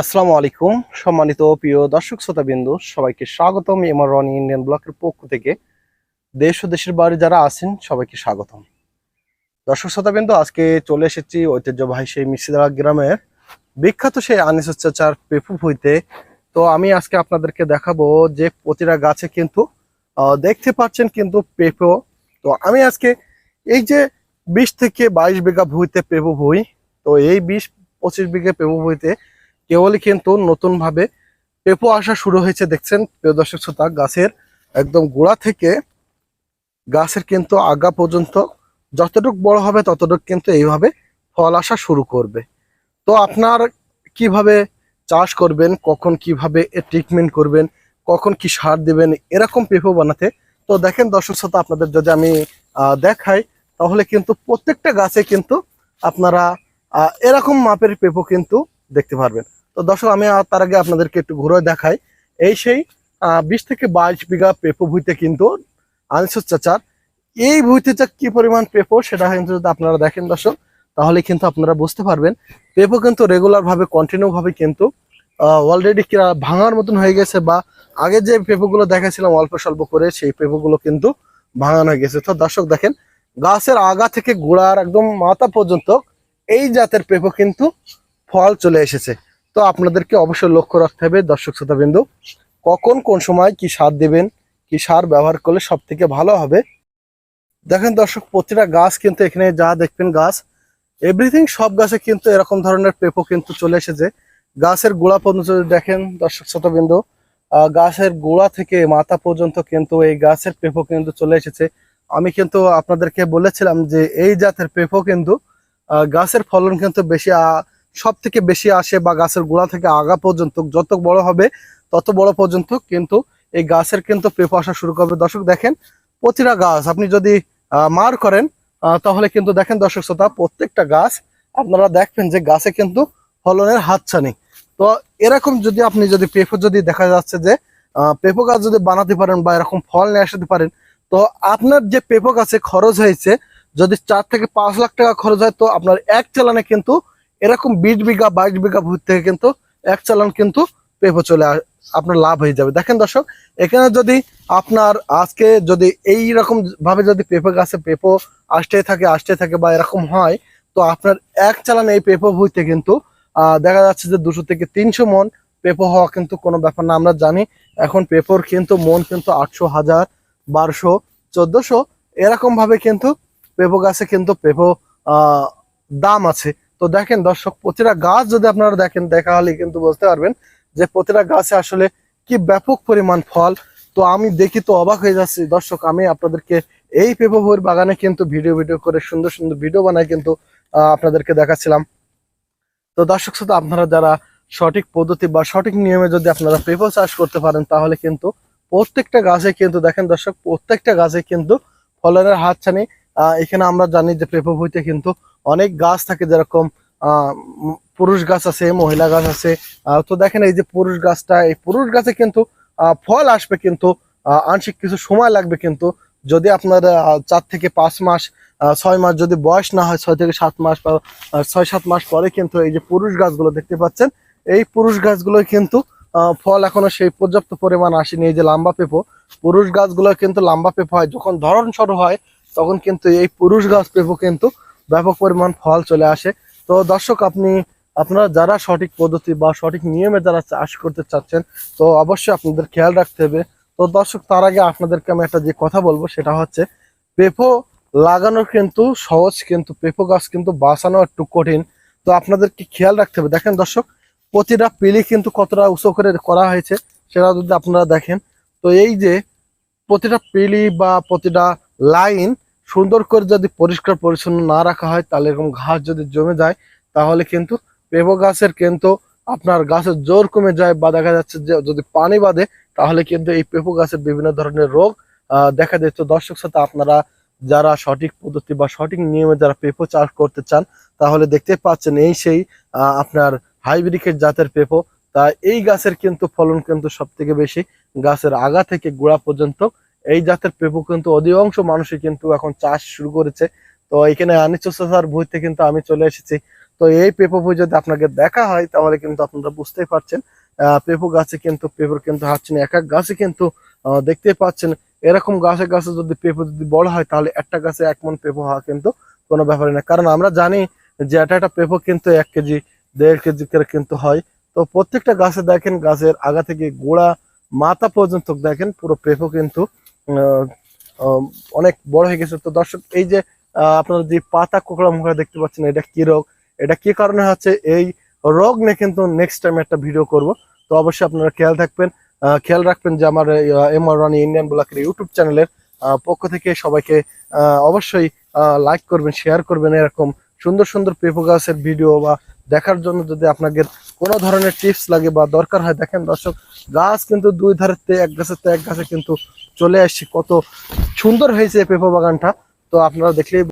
আসসালামু আলাইকুম। সম্মানিত প্রিয় দর্শক শ্রোতাবিন্দু, সবাইকে স্বাগতম এমআর রনি ইন্ডিয়ান ব্লকের পক্ষ থেকে। দেশ ও দেশের বাড়ি যারা আছেন, সবাইকে স্বাগতম। দর্শক শ্রোতাবিন্দু, আজকে চলে এসেছি ঐতিহ্যবাহী সেই মিশিদারা গ্রামের বিখ্যাত সেই আনিস চাচার পেপু হইতে তো আমি আজকে আপনাদেরকে দেখাবো যে প্রতিটা গাছে কিন্তু দেখতে পাচ্ছেন কিন্তু পেঁপো। তো আমি আজকে এই যে বিশ থেকে বাইশ বিঘা ভুঁইতে পেপু ভুঁই, তো এই বিশ পঁচিশ বিঘা পেঁপো ভুঁইতে কেবলই কিন্তু নতুন ভাবে পেঁপো আসা শুরু হয়েছে, দেখছেন প্রিয় দর্শক শ্রোতা, গাছের একদম গোড়া থেকে গাছের কিন্তু আগা পর্যন্ত যতটুক বড় হবে ততটুক কিন্তু এইভাবে ফল আসা শুরু করবে। তো আপনার কীভাবে চাষ করবেন, কখন কীভাবে ট্রিটমেন্ট করবেন, কখন কি সার দিবেন, এরকম পেঁপো বানাতে, তো দেখেন দর্শক শ্রোতা, আপনাদের যদি আমি দেখাই, তাহলে কিন্তু প্রত্যেকটা গাছে কিন্তু আপনারা এরকম মাপের পেঁপো কিন্তু দেখতে পারবেন। তো দর্শক, আমি তার আগে আপনাদেরকে একটু ঘুরে দেখাই। এই সেই বিশ থেকে বাইশ বিঘা পেঁপো ভুইতে কিন্তু আনিসুর চাচার। এই ভুইতে যা কি পরিমাণ পেঁপো, সেটা কিন্তু যদি আপনারা দেখেন দর্শক, তাহলে কিন্তু আপনারা বুঝতে পারবেন। পেঁপো কিন্তু রেগুলারভাবে কন্টিনিউভাবে কিন্তু অলরেডি ভাঙার মতন হয়ে গেছে বা আগে যে পেঁপোগুলো দেখাছিলাম অল্প স্বল্প করে, সেই পেঁপোগুলো কিন্তু ভাঙানো হয়ে গেছে। তো দর্শক দেখেন, গাছের আগা থেকে গোড়ার একদম মাথা পর্যন্ত এই জাতের পেঁপো কিন্তু ফল চলে এসেছে। তো আপনাদেরকে অবশ্যই লক্ষ্য রাখতে হবে দর্শক শ্রোতাবিন্দু, কখন কোন সময় কি সার দেবেন, কি সার ব্যবহার করলে সব থেকে ভালো হবে? দেখেন দর্শক, প্রতিটা গাছ কিন্তু এখানে যা দেখবেন গাছ এভরিথিং সব গাছে কিন্তু এরকম ধরনের পেপো কিন্তু চলে এসেছে। গাছের গোড়া পর্যন্ত দেখেন দর্শক শ্রোতাবিন্দু গাছের গোড়া থেকে মাথা পর্যন্ত কিন্তু এই গাছের পেপো কিন্তু চলে এসেছে। আমি কিন্তু আপনাদেরকে বলেছিলাম যে এই জাতের পেপো কিন্তু গাছের ফলন কিন্তু বেশি সব থেকে বেশি আসে বা গাছের গোড়া থেকে আগা পর্যন্ত যত বড় হবে, তত বড় পর্যন্ত কিন্তু এই গাছের কিন্তু পেঁপো আসা শুরু করবে। দর্শক দেখেন, প্রতিটা গাছ আপনি যদি মার করেন তাহলে কিন্তু দেখেন দর্শক শ্রোতা, প্রত্যেকটা গাছ আপনারা দেখবেন যে গাছে কিন্তু ফলনের হাতছানি। তো এরকম যদি আপনি যদি পেঁপো যদি দেখা যাচ্ছে যে পেঁপো গাছ যদি বানাতে পারেন বা এরকম ফল নিয়ে আসতে পারেন, তো আপনার যে পেঁপো গাছে খরচ হয়েছে, যদি চার থেকে পাঁচ লাখ টাকা খরচ হয়, তো আপনার এক চালানে কিন্তু এরকম বিশ বিঘা, বাইশ বিঘা ভূত থেকে কিন্তু এক চালান কিন্তু পেঁপো চলে আপনার লাভ হয়ে যাবে। দেখেন দর্শক, এখানে যদি আপনার আজকে যদি এই রকম ভাবে যদি পেঁপো গাছে পেঁপো আসতে থাকে আসতে থাকে বা এরকম হয়, তো আপনার এক চালান এই পেঁপো ভুইতে কিন্তু দেখা যাচ্ছে যে দুশো থেকে তিনশো মন পেঁপো হওয়া কিন্তু কোনো ব্যাপার না। আমরা জানি এখন পেঁপোর কিন্তু মন কিন্তু আটশো হাজার, বারোশো, চোদ্দশো, এরকম ভাবে কিন্তু পেঁপো গাছে কিন্তু পেঁপো দাম আছে। তো দেখেন দর্শক, প্রতিটা গাছ যদি আপনারা দেখেন দেখা হলে কিন্তু বুঝতে পারবেন যে প্রতিটা গাছে আসলে কি ব্যাপক পরিমাণ ফল। তো আমি দেখি তো অবাক হয়ে যাচ্ছি। দর্শক, আমি আপনাদেরকে এই পেঁপো বইয়ের বাগানে কিন্তু ভিডিও ভিডিও করে সুন্দর সুন্দর ভিডিও বানাই কিন্তু আপনাদেরকে দেখাচ্ছিলাম। তো দর্শক, শ্রোতা, আপনারা যারা সঠিক পদ্ধতি বা সঠিক নিয়মে যদি আপনারা পেঁপো চাষ করতে পারেন, তাহলে কিন্তু প্রত্যেকটা গাছে কিন্তু, দেখেন দর্শক, প্রত্যেকটা গাছে কিন্তু ফলনের হাতছানি এখানে আমরা জানি যে পেঁপো বইতে কিন্তু অনেক গাছ থাকে যেরকম পুরুষ গাছ আছে, মহিলা গাছ আছে। তো দেখেন এই যে পুরুষ গাছটা, এই পুরুষ গাছে কিন্তু ফল আসবে কিন্তু আংশিক কিছু সময় লাগবে কিন্তু। যদি আপনার চার থেকে পাঁচ মাস ছয় মাস যদি বয়স না হয়, ছয় থেকে সাত মাস বা ছয় সাত মাস পরে কিন্তু এই যে পুরুষ গাছগুলো দেখতে পাচ্ছেন, এই পুরুষ গাছগুলো কিন্তু ফল এখনও সেই পর্যাপ্ত পরিমাণ আসেনি। এই যে লম্বা পেঁপো, পুরুষ গাছগুলো কিন্তু লম্বা পেঁপো হয়। যখন ধরন সরু হয়, তখন কিন্তু এই পুরুষ গাছ পেঁপো কিন্তু ব্যাপক পরিমাণ ফল চলে আসে। তো দর্শক, আপনি, আপনারা যারা সঠিক পদ্ধতি বা সঠিক নিয়মে যারা চাষ করতে চাচ্ছেন, তো অবশ্যই আপনাদের খেয়াল রাখতে হবে। তো দর্শক, তার আগে আপনাদেরকে আমি একটা যে কথা বলব, সেটা হচ্ছে পেঁপো লাগানো কিন্তু সহজ, কিন্তু পেঁপো গাছ কিন্তু বাঁচানো একটু কঠিন। তো আপনাদেরকে খেয়াল রাখতে হবে। দেখেন দর্শক, প্রতিটা পিলি কিন্তু কতটা উঁচু করে করা হয়েছে, সেটা যদি আপনারা দেখেন। তো এই যে প্রতিটা পিলি বা প্রতিটা লাইন সুন্দর করে যদি পরিষ্কার পরিচ্ছন্ন না রাখা হয়, তাহলে এরকম ঘাস যদি জমে যায়, তাহলে কিন্তু পেঁপো গাছের কিন্তু আপনার গাছের জোর কমে যায় বা দেখা যাচ্ছে যে যদি পানি বাঁধে, তাহলে কিন্তু এই পেঁপো গাছের বিভিন্ন ধরনের রোগ দেখা যায় তো দর্শক সাথে আপনারা যারা সঠিক পদ্ধতি বা সঠিক নিয়মে যারা পেঁপো চাষ করতে চান, তাহলে দেখতে পাচ্ছেন এই সেই আপনার হাইব্রিকের জাতের পেঁপো। তা এই গাছের কিন্তু ফলন কিন্তু সব থেকে বেশি গাছের আগা থেকে গোড়া পর্যন্ত এই জাতের পেঁপো কিন্তু অধিকাংশ মানুষই কিন্তু এখন চাষ শুরু করেছে। তো এখানে আনিচসার ভুইতে কিন্তু আমি চলে এসেছি। তো এই পেঁপো বই যদি আপনাকে দেখা হয় তাহলে কিন্তু আপনারা বুঝতেই পারছেন পেঁপো গাছে কিন্তু পেঁপোর কিন্তু হাঁটছে না এক এক গাছে কিন্তু আহ, দেখতেই পাচ্ছেন এরকম গাছে গাছে যদি পেঁপো যদি বড় হয় তাহলে একটা গাছে এক মন পেঁপো হওয়া কিন্তু কোনো ব্যাপারই না। কারণ আমরা জানি যে একটা একটা পেঁপো কিন্তু এক কেজি দেড় কেজি করে কিন্তু হয়। তো প্রত্যেকটা গাছে দেখেন গাছের আগা থেকে গোড়া মাথা পর্যন্ত দেখেন পুরো পেঁপো কিন্তু অনেক বড় হয়ে গেছে। তো দর্শক, এই যে আপনারা যে পাতা কোকড়া মুখড়া দেখতে পাচ্ছেন, এটা কি রোগ? এটা কি কারণে হচ্ছে? এই রোগ নিয়ে কিন্তু নেক্সট টাইম একটা ভিডিও করব। তো অবশ্যই আপনারা খেয়াল থাকবেন খেয়াল রাখবেন যে আমার এম আর রানি ইন্ডিয়ান ব্লকের ইউটিউব চ্যানেলের পক্ষ থেকে সবাইকে অবশ্যই লাইক করবেন শেয়ার করবেন এরকম সুন্দর সুন্দর পেঁপো গাছের ভিডিও বা দেখার জন্য যদি আপনাদের কোনো ধরনের টিপস লাগে বা দরকার হয়, দেখেন দর্শক, গাছ কিন্তু দুই ধারের তে, এক গাছের তে, এক গাছে কিন্তু চলে আসছি। কত সুন্দর হয়েছে পেঁপো বাগানটা। তো আপনারা দেখলেই